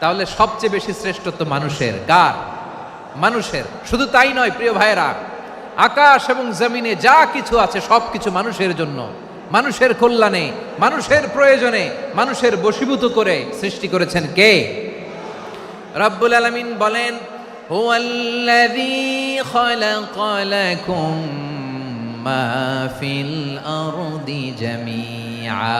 তাহলে সবচেয়ে বেশি শ্রেষ্ঠত্ব মানুষের, কার? মানুষের। শুধু তাই নয়, প্রিয় ভাইরা আকাশ এবং জমিনে যা কিছু আছে সব কিছু মানুষের জন্য। মানুষের কল্যাণে, মানুষের প্রয়োজনে, মানুষের বশীভূত করে সৃষ্টি করেছেন কে? রব্বুল আলমিন বলেন মা ফিল আরদি জামিআ।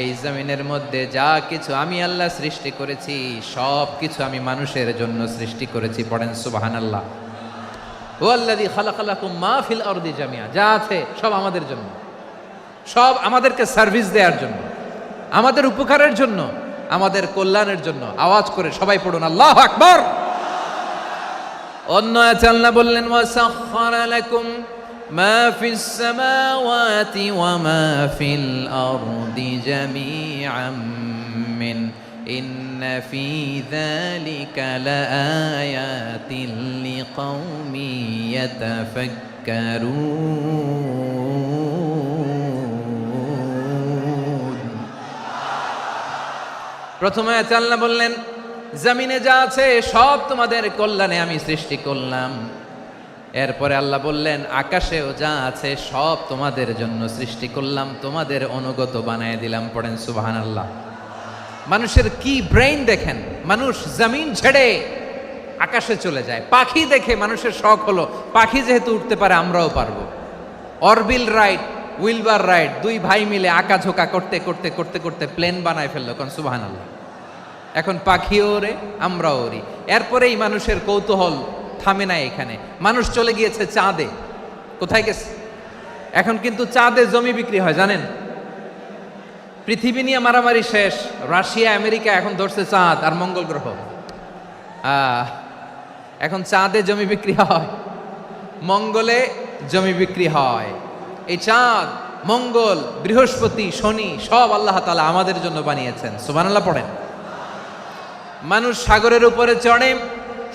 এই জমিনের মধ্যে যা কিছু আমি আল্লাহ সৃষ্টি করেছি, সব কিছু আমি মানুষের জন্য সৃষ্টি করেছি পড়েন সুবাহান আল্লাহ ও আল্লাহ খালাকালাকুম মা ফিল অর্দি জামিয়া যা আছে সব আমাদের জন্য। সব আমাদেরকে সার্ভিস দেওয়ার জন্য, আমাদের উপকারের জন্য, আমাদের কল্যাণের জন্য। আওয়াজ করে সবাই পড়ুন, আল্লাহ আকবর। অন্য আচাল্লা বললেন ওয়াসাক্ষর আলাইকুম মা ফিস সামাওয়াতি ওয়া মা ফিল আরদি জামিআম মিন إن في ذلك لآيات لقوم يتفكرون প্রথমে আছে আল্লাহ বললেন জমিনে যা আছে সব তোমাদের কল্যাণে আমি সৃষ্টি করলাম এরপরে আল্লাহ বললেন, আকাশেও যা আছে সব তোমাদের জন্য সৃষ্টি করলাম, তোমাদের অনুগত বানায় দিলাম। পড়েন সুবাহান আল্লাহ মানুষের কি ব্রেইন দেখেন? মানুষ জমিন ছেড়ে আকাশে চলে যায়। পাখি দেখে মানুষের শখ হলো, পাখি যেহেতু উঠতে পারে আমরাও পারব। অরবিল রাইড, উইলবার রাইড, দুই ভাই মিলে আঁকা ঝোঁকা করতে করতে করতে করতে প্লেন বানায় ফেলল, কোন সুবাহান আল্লাহ এখন পাখিও ওরে, আমরাও ওরি। এরপরেই মানুষের কৌতূহল থামে নাই এখানে। মানুষ চলে গিয়েছে চাঁদে। কোথায় গেছে? এখন কিন্তু চাঁদে জমি বিক্রি হয়, জানেন? পৃথিবী নিয়ে মারামারি শেষ। রাশিয়া, আমেরিকা এখন ধরছে চাঁদ আর মঙ্গল গ্রহ। এখন চাঁদে জমি বিক্রি হয়, মঙ্গলে জমি বিক্রি হয়। এই চাঁদ, মঙ্গল, বৃহস্পতি, শনি সব আল্লাহ তালা আমাদের জন্য বানিয়েছেন। সুবানাল্লাহ পড়েন। মানুষ সাগরের উপরে চড়ে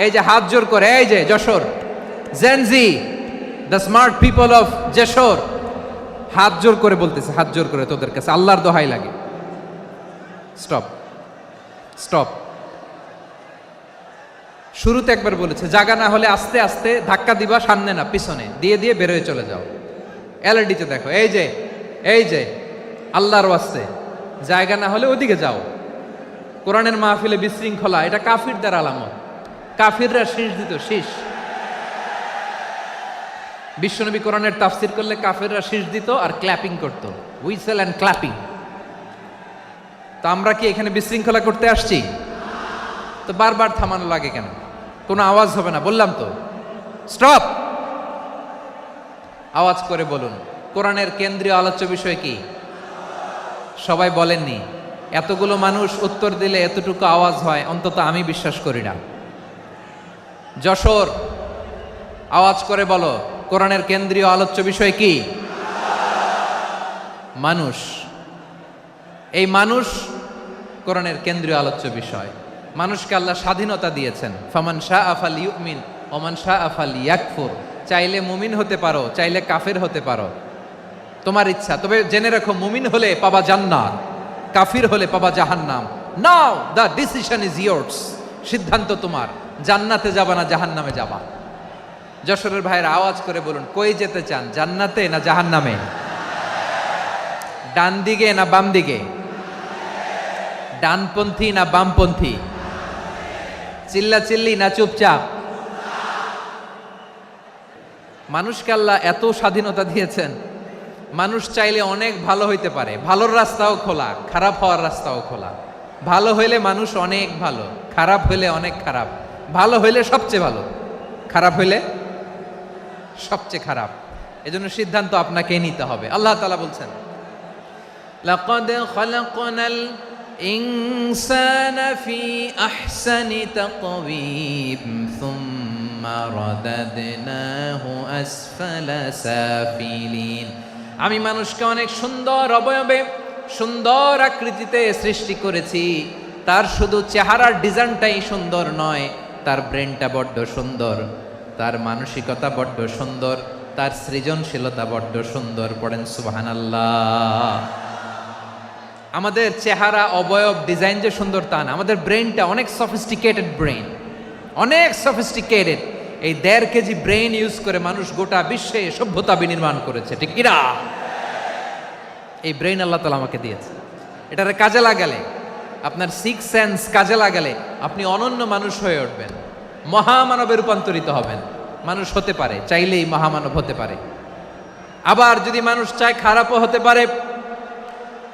এই যে হাত জোর করে, এই যে Jashore. Gen Z the smart people of Jashore. হাত জোর করে বলতেছে, হাত জোর করে তোদের কাছে। আল্লাহর দোহাই লাগে। স্টপ স্টপ শুরুতে একবার বলেছে, জাগা না হলে আস্তে আস্তে ধাক্কা দিবা সামনে না, পিছনে। দিয়ে দিয়ে বেরোয় চলে যাও। এলআরডিতে দেখো, এই যে এই যে, আল্লাহর ওয়াস্তে। জায়গা না হলে ওদিকে যাও। কোরআনের মাহফিলে বিশৃঙ্খলা, এটা কাফিরদের আলামত। কাফিররা শীষ দিত, শীষ। বিশ্বনবী কোরআনের তাফসির করলে কাফিররা শীষ দিত আর ক্ল্যাপিং করত হুইসেল অ্যান্ড ক্ল্যাপিং তো আমরা কি এখানে বিশৃঙ্খলা করতে আসছি? তো বারবার থামানো লাগে কেন? কোনো আওয়াজ হবে না, বললাম তো। স্টপ আওয়াজ করে বলুন, কোরআনের কেন্দ্রীয় আলোচ্য বিষয় কি? সবাই বলেননি, এতগুলো মানুষ উত্তর দিলে এতটুকু আওয়াজ হয়, অন্তত আমি বিশ্বাস করি না। যশোর, আওয়াজ করে বলো, কোরআনের কেন্দ্রীয় আলোচ্য বিষয় কি? মানুষ। এই মানুষ কোরআনের কেন্দ্রীয় আলোচ্য বিষয়। মানুষকে আল্লাহ স্বাধীনতা দিয়েছেন। ফামান শাহ আফাল ইউমিন ওমান শাহ আফাল ইয়াকফুর চাইলে মুমিন হতে পারো, চাইলে কাফের হতে পারো। তোমার ইচ্ছা, তবে জেনে রাখো, মুমিন হলে পাবা জান্নাত, কাফির হলে পাবা জাহান্নাম। Now the decision is yours সিদ্ধান্ত তোমার। জান্নাতে যাবা না জাহান্নামে যাবা? যশোরের ভাইয়ের আওয়াজ করে বলুন, কই যেতে চান, জান্নাতে না জাহান্নামে? ডান দিকে না বাম দিকে? ডানপন্থী না বামপন্থী? চিল্লা চিল্লি না চুপচাপ? মানুষকে আল্লাহ এত স্বাধীনতা দিয়েছেন, মানুষ চাইলে অনেক ভালো হইতে পারে, ভালোর রাস্তাও খোলা, খারাপ হওয়ার রাস্তাও খোলা। ভালো হইলে মানুষ অনেক ভালো, খারাপ হইলে অনেক খারাপ। ভালো হইলে সবচেয়ে ভালো খারাপ হইলে সবচেয়ে খারাপ এজন্য সিদ্ধান্ত আপনাকে নিতে হবে আল্লাহ তালা বলছেন لقد خلقنا الإنسان في أحسن تقويم ثم رددناه أسفل سافلين আমি মানুষকে অনেক সুন্দর অবয়বে সুন্দর আকৃতিতে সৃষ্টি করেছি তার শুধু চেহারার ডিজাইনটাই সুন্দর নয় তার ব্রেনটা বড্ড সুন্দর, তার মানসিকতা বড্ড সুন্দর, তার সৃজনশীলতা বড্ড সুন্দর, পড়েন সুবহানাল্লাহ। আমাদের চেহারা অবয়ব ডিজাইন যে সুন্দর তা না, আমাদের ব্রেনটা অনেক সফিস্টিকেটেড ব্রেন অনেক সফিস্টিকেটেড এই দেড় কেজি ব্রেন ইউজ করে মানুষ গোটা বিশ্বে সভ্যতা বিনির্মাণ করেছে, ঠিক কিনা এই ব্রেন আল্লাহ তালা আমাকে দিয়েছে। এটারে কাজে লাগালে আপনার সিক্স সেন্স কাজে লাগালে আপনি অনন্য মানুষ হয়ে উঠবেন। মহামানবে রূপান্তরিত হবেন। মানুষ হতে পারে, চাইলেই মহামানব হতে পারে। আবার যদি মানুষ চায় খারাপও হতে পারে,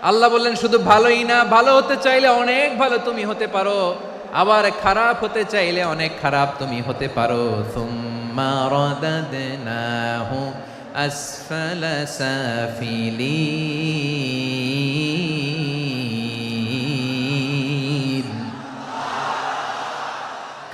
আল্লাহ বললেন, শুধু ভালোই না, ভালো হতে চাইলে অনেক ভালো তুমি হতে পারো। আবার খারাপ হতে চাইলে অনেক খারাপ তুমি হতে পারো। আসফালা সাফিলিন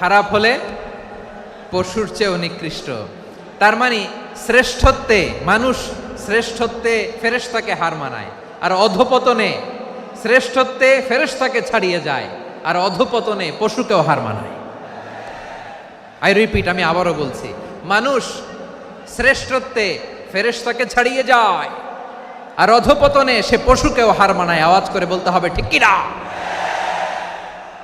খারাপ হলে পশুর চেয়েও নিকৃষ্ট। তার মানে শ্রেষ্ঠত্বে, মানুষ শ্রেষ্ঠত্বে ফেরেশতাকে হার মানায়, আর অধপতনে শ্রেষ্ঠত্বে ফেরেশতাকে ছাড়িয়ে যায়, আর অধপতনে পশুকেও হার মানায়। আই রিপিট আমি আবারও বলছি, মানুষ শ্রেষ্ঠত্বে ফেরেশতাকে ছাড়িয়ে যায়, আর অধপতনে সে পশুকেও হার মানায়, আওয়াজ করে বলতে হবে, ঠিক কিনা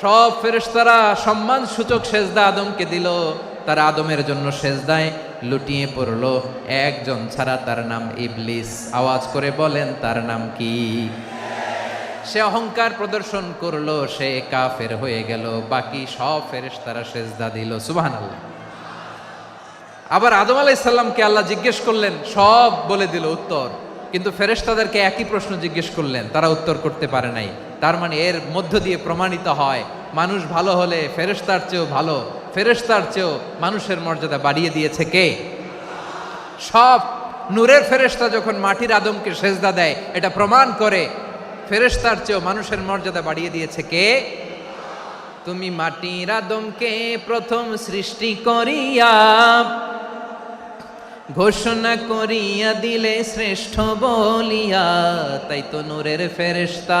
সব ফেরেশতারা সম্মান সূচক সেজদা আদমকে দিল। তারা আদমের জন্য সেজদায় লুটিয়ে পড়ল। একজন ছাড়া তার নাম ইবলিস। আওয়াজ করে বলেন, তার নাম কি? সে অহংকার প্রদর্শন করল, সে কাফের হয়ে গেল। বাকি সব ফেরেশতারা সেজদা দিল। সুবহানাল্লাহ। আবার আদম আলাইসাল্লামকে আল্লাহ জিজ্ঞেস করলেন, সব বলে দিল উত্তর। কিন্তু ফেরেশতাদেরকে একই প্রশ্ন জিজ্ঞেস করলেন, তারা উত্তর করতে পারে নাই। তার মানে এর মধ্য দিয়ে প্রমাণিত হয়, মানুষ ভালো হলে ফেরেশতার চেয়েও ভালো, ফেরেশতার চেয়েও মানুষের মর্যাদা বাড়িয়ে দিয়েছে কে? সব নূরের ফেরেশতা যখন মাটির আদমকে সেজদা দেয়, এটা প্রমাণ করে ফেরেশতার চেয়েও মানুষের মর্যাদা বাড়িয়ে দিয়েছে কে? তুমি মাটির আদমকে প্রথম সৃষ্টি করিয়া, ঘোষণা করিয়া দিলে শ্রেষ্ঠ বলিয়া, তাই তো নূরের ফেরেশতা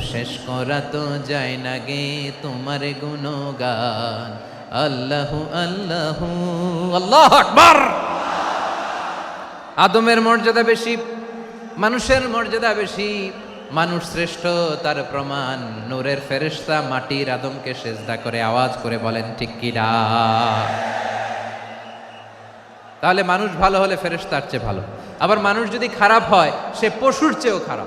শেষ করা তো যায় না গে তোমার গুণগান। আল্লাহু, আল্লাহ আল্লাহ আকবার! আদমের মর্যাদা বেশি, মানুষের মর্যাদা বেশি, মানুষ শ্রেষ্ঠ তার প্রমাণ। নূরের ফেরেশতা মাটির আদমকে সেজদা করে আওয়াজ করে বলেন, ঠিক কিনা তাহলে মানুষ ভালো হলে ফেরেশতার চেয়ে ভালো। আবার মানুষ যদি খারাপ হয়, সে পশুর চেয়েও খারাপ।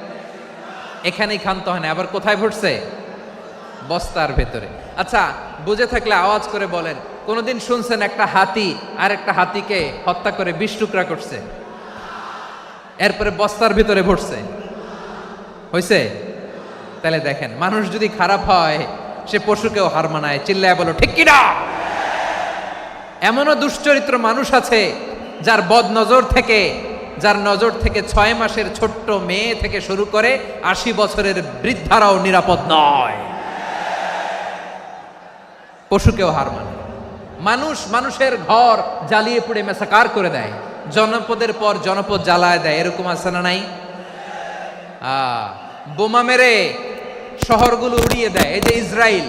এখানেই ক্ষান্ত হয় না, আবার কোথায় ভরছে? বস্তার ভেতরে। আচ্ছা বুঝে থাকলে আওয়াজ করে বলেন, কোনোদিন শুনছেন একটা হাতি আর একটা হাতিকে হত্যা করে বিশ টুকরা করছে? এরপরে বস্তার ভিতরে ভরছে। হয়েছে তাহলে দেখেন, মানুষ যদি খারাপ হয়, সে পশুকেও হার মানায়, চিল্লায় বলো, ঠিক কিনা? এমনও দুশ্চরিত্র মানুষ আছে, যার বদ নজর থেকে যার নজর থেকে ছয় মাসের ছোট্ট মেয়ে থেকে শুরু করে আশি বছরের বৃদ্ধারাও নিরাপদ নয়। পশুকেও হার মানে। মানুষ মানুষের ঘর জ্বালিয়ে পুড়ে মেসাকার করে দেয়। জনপদের পর জনপদ জ্বালায় দেয়, এরকম আছে না নাই? বোমা মেরে শহরগুলো উড়িয়ে দেয়। এই যে ইসরায়েল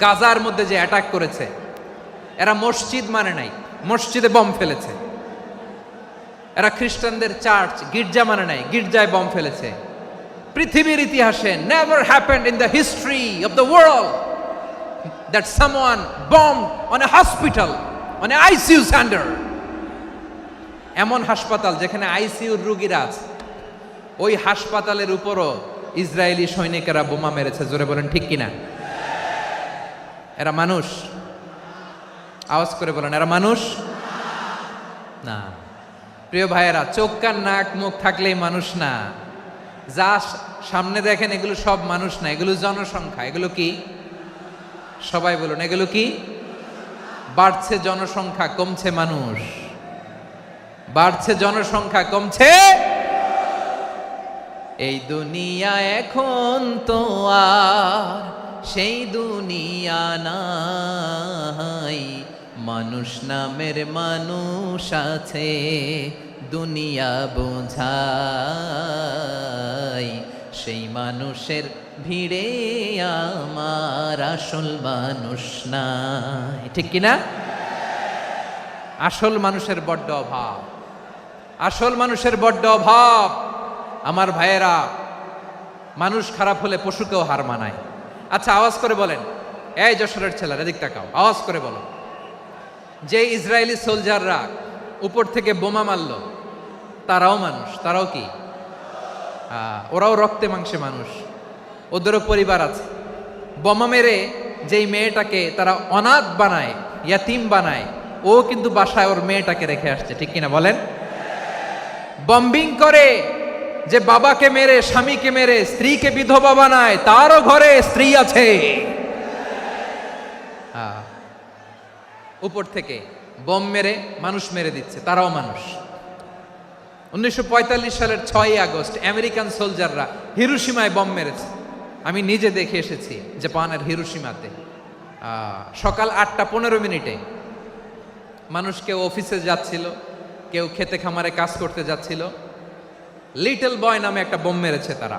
গাজার মধ্যে যে অ্যাটাক করেছে, এরা মসজিদ মানে নাই, মসজিদে বম ফেলেছে। এরা খ্রিস্টানদের চার্চ গির্জা মানে নাই গির্জায় বম ফেলেছে। পৃথিবীর ইতিহাসে never happened in the history of the world that someone bombed on a hospital, on a ICU center. এমন হাসপাতাল যেখানে আইসিইউর রুগীরা আছে। ওই হাসপাতালের উপরও ইসরায়েলি সৈনিকেরা বোমা মেরেছে জোরে বলেন ঠিক কিনা? এরা মানুষ। আওয়াজ করে বলেন এরা মানুষ? না। প্রিয় ভাইয়েরা, চোখ কান নাক মুখ থাকলেই মানুষ না। যা সামনে দেখেন, এগুলো সব মানুষ না। এগুলো জনসংখ্যা। এগুলো কি? সবাই বলুন, এগুলো কি? বাড়ছে জনসংখ্যা, কমছে মানুষ। বাড়ছে জনসংখ্যা, কমছে এই দুনিয়া এখন তো আর সেই দুনিয়া নাই। মানুষ নামের মানুষ আছে, দুনিয়া বোঝাই। সেই মানুষের ভিড়ে আমার আসল মানুষ নাই। ঠিক কিনা? আসল মানুষের বড্ড অভাব। আসল মানুষের বড্ড অভাব। আমার ভাইয়েরা, মানুষ খারাপ হলে পশুকেও হার মানায়। আচ্ছা আওয়াজ করে বলেন। এই যশোরের ছেলেরা এদিক তাকাও। আওয়াজ করে বলো। যে ইসরায়েলি সোলজাররা উপর থেকে বোমা মারল তারাও মানুষ। তারাও কি? ওরাও রক্তে মাংসে মানুষ। ওদেরও পরিবার আছে। বোমা মেরে যেই মেয়েটাকে তারা অনাথ বানায় ইয়াতিম বানায় ও কিন্তু বাসায় ওর মেয়েটাকে রেখে আসছে। ঠিক কিনা বলেন? বম্বিং করে যে বাবাকে মেরে স্বামীকে মেরে স্ত্রীকে বিধবা বানায় তারও ঘরে স্ত্রী আছে। আহ, উপর থেকে বম মেরে মানুষ মেরে দিচ্ছে, তারাও মানুষ। উনিশশো পঁয়তাল্লিশ সালের ছয়ই আগস্ট আমেরিকান সোলজাররা হিরুসীমায় বম মেরেছে। আমি নিজে দেখে এসেছি জাপানের হিরুসীমাতে সকাল আটটা পনেরো মিনিটে মানুষ কেউ অফিসে যাচ্ছিল, কেউ খেতে খামারে কাজ করতে যাচ্ছিল। লিটল বয় নামে একটা বোম মেরেছে তারা।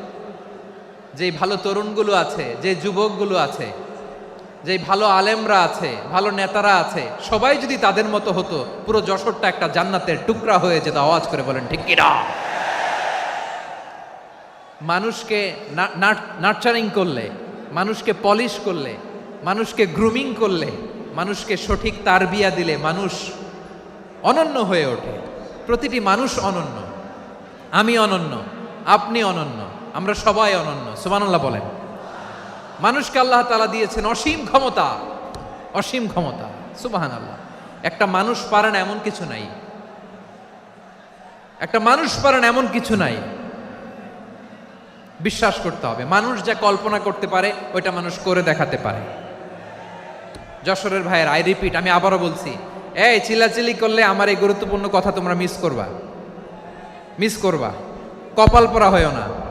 যে ভালো তরুণগুলো আছে, যে যুবকগুলো আছে, যে ভালো আলেমরা আছে, ভালো নেতারা আছে, সবাই যদি তাদের মতো হতো, পুরো যশোরটা একটা জান্নাতের টুকরা হয়ে যেত, আওয়াজ করে বলেন, ঠিক কিনা? মানুষকে নার্চারিং করলে, মানুষকে পলিশ করলে, মানুষকে গ্রুমিং করলে, মানুষকে সঠিক তারবিয়া দিলে মানুষ অনন্য হয়ে ওঠে। প্রতিটি মানুষ অনন্য। আমি অনন্য, আপনি অনন্য। আমরা সবাই অনন্য সুমানুল্লাহ বলেন। মানুষকে আল্লাহ তালা দিয়েছেন অসীম ক্ষমতা অসীম ক্ষমতা সুবাহান আল্লাহ একটা মানুষ পারে না এমন কিছু নাই। একটা মানুষ পারে না এমন কিছু নাই। বিশ্বাস করতে হবে, মানুষ যা কল্পনা করতে পারে, ওইটা মানুষ করে দেখাতে পারে। যশোরের ভাইয়ের আই রিপিট আমি আবারও বলছি, এই চিলাচিলি করলে আমার এই গুরুত্বপূর্ণ কথা তোমরা মিস করবা। মিস করবা। কপাল পরা হয়েও না।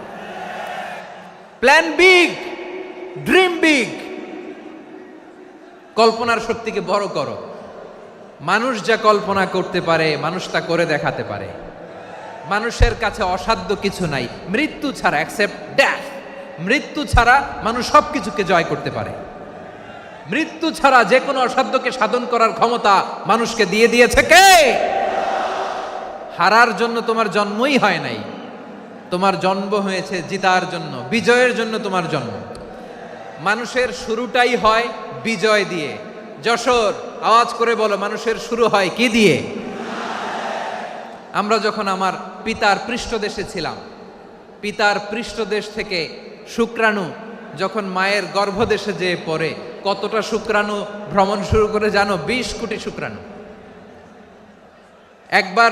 প্ল্যান বিগ ড্রিম বিগ কল্পনার শক্তিকে বড় করো। মানুষ যা কল্পনা করতে পারে, মানুষ তা করে দেখাতে পারে। মানুষের কাছে অসাধ্য কিছু নাই। মৃত্যু ছাড়া অ্যাকসেপ্ট ড্যাথ মৃত্যু ছাড়া মানুষ সব কিছুকে জয় করতে পারে। মৃত্যু ছাড়া যে কোনো অসাধ্যকে সাধন করার ক্ষমতা মানুষকে দিয়ে দিয়েছে কে? হারার জন্য তোমার জন্মই হয় নাই। তোমার জন্ম হয়েছে জিতার জন্য, বিজয়ের জন্য তোমার জন্ম। মানুষের শুরুটাই হয় বিজয় দিয়ে। যশোর, আওয়াজ করে বলো, মানুষের শুরু হয় কি দিয়ে? আমরা যখন আমার পিতার পৃষ্ঠদেশে ছিলাম, পিতার পৃষ্ঠদেশ থেকে শুক্রাণু যখন মায়ের গর্ভদেশে যেয়ে পড়ে, কতটা শুক্রাণু ভ্রমণ শুরু করে জানো? বিশ কোটি শুক্রাণু। একবার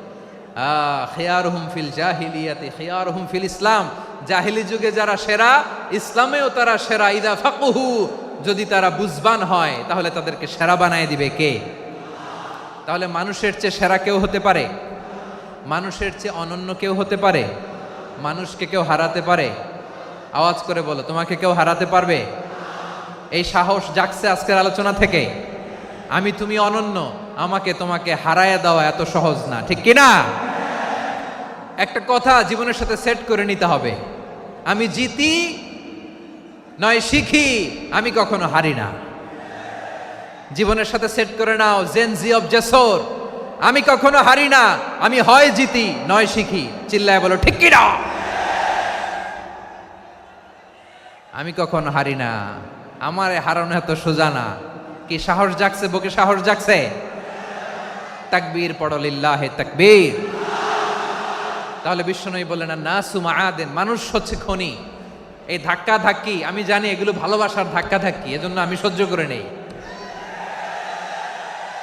খেয়ার হুম ফিল জাহিলিয়াতে খেয়ার হুম ফিল ইসলাম। জাহিলি যুগে যারা সেরা, ইসলামেও তারা সেরা। ইদা ফাকুহু, যদি তারা বুঝবান হয়, তাহলে তাদেরকে সেরা বানায় দিবে কে? তাহলে মানুষের চেয়ে সেরা কেউ হতে পারে? মানুষের চেয়ে অনন্য কেউ হতে পারে? মানুষকে কেউ হারাতে পারে? আওয়াজ করে বলো, তোমাকে কেউ হারাতে পারবে? এই সাহস জাগছে আজকের আলোচনা থেকে। আমি তুমি অনন্য। আমাকে তোমাকে হারায় দেওয়া এত সহজ না, ঠিক কিনা? একটা কথা জীবনের সাথে সেট করে নিতে হবে। আমি জিতি, নয় শিখি, আমি কখনো হারি না। জীবনের সাথে সেট করে নাও জেন জি অফ জেসর আমি কখনো হারি না, আমি হয় জিতি, নয় শিখি। চিল্লায় বলো, ঠিক কিনা? আমি কখনো হারি না। আমার হারানো এত সোজা না। কি সাহস জাগছে, বুকে সাহস জাগছে? তাকবীর পড়লিল্লাহে তাকবীর। তাহলে বিশ্বনবী বললেন না সুমা আদেন মানুষ হচ্ছে খনি। এই ধাক্কা ধাক্কি আমি জানি এগুলো ভালোবাসার ধাক্কা ধাক্কি এজন্য আমি সহ্য করে নেই।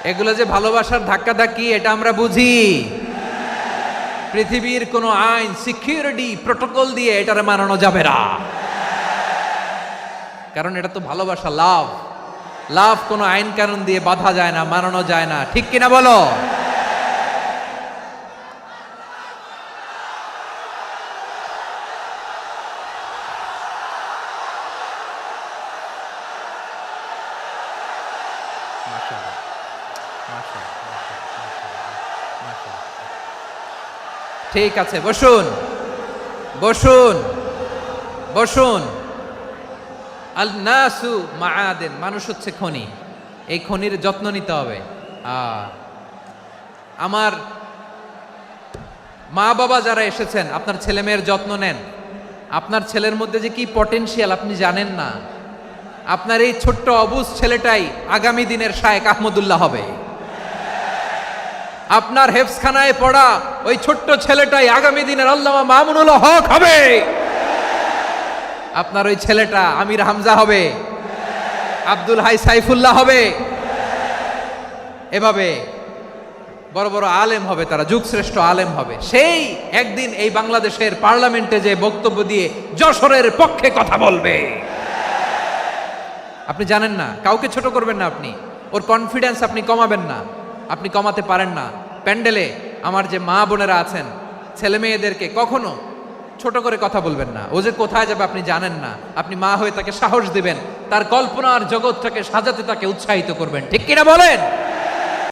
এগুলো যে ভালোবাসার ধাক্কা ধাক্কি এটা আমরা বুঝি। পৃথিবীর কোনো আইন, সিকিউরিটি প্রোটোকল দিয়ে এটারে মানানো যাবে না। কারণ এটা তো ভালোবাসা, লাভ। লাভ কোনো আইন কানুন দিয়ে বাধা যায় না, মানানো যায় না। ঠিক কিনা বলো? ঠিক আছে, বসুন বসুন বসুন। আল নাসু মাআদেন, মানুষ হচ্ছে খনি। এই খনির যত্ন নিতে হবে। আমার মা বাবা যারা এসেছেন, আপনার ছেলে মেয়ের যত্ন নেন। আপনার ছেলের মধ্যে যে কি পটেনশিয়াল আপনি জানেন না। আপনার এই ছোট্ট অবুজ ছেলেটাই আগামী দিনের শায়েক আহমদুল্লাহ হবে। আপনার হেফসখানায় পড়া ওই ছোট্ট ছেলেটাই আগামী দিনের আল্লামা মামুনুল হক হবে। আপনার ওই ছেলেটা আমির হামজা হবে? আব্দুল হাই সাইফুল্লাহ হবে? এভাবে বড় বড় আলেম হবে, তারা যুগশ্রেষ্ঠ আলেম হবে। সেই একদিন এই বাংলাদেশের পার্লামেন্টে যে বক্তব্য দিয়ে যশোরের পক্ষে কথা বলবে। আপনি জানেন না, কাউকে ছোট করবেন না আপনি। ওর কনফিডেন্স আপনি কমাবেন না, আপনি কমাতে পারেন না। প্যান্ডেলে আমার যে মা বোনেরা আছেন ছেলে মেয়েদেরকে কখনো ছোট করে কথা বলবেন না। ও যে কোথায় যাবে আপনি জানেন না। আপনি মা হয়ে তাকে সাহস দিবেন। তার কল্পনার জগৎটাকে সাজাতে তাকে উৎসাহিত করবেন। ঠিক কিনা বলেন?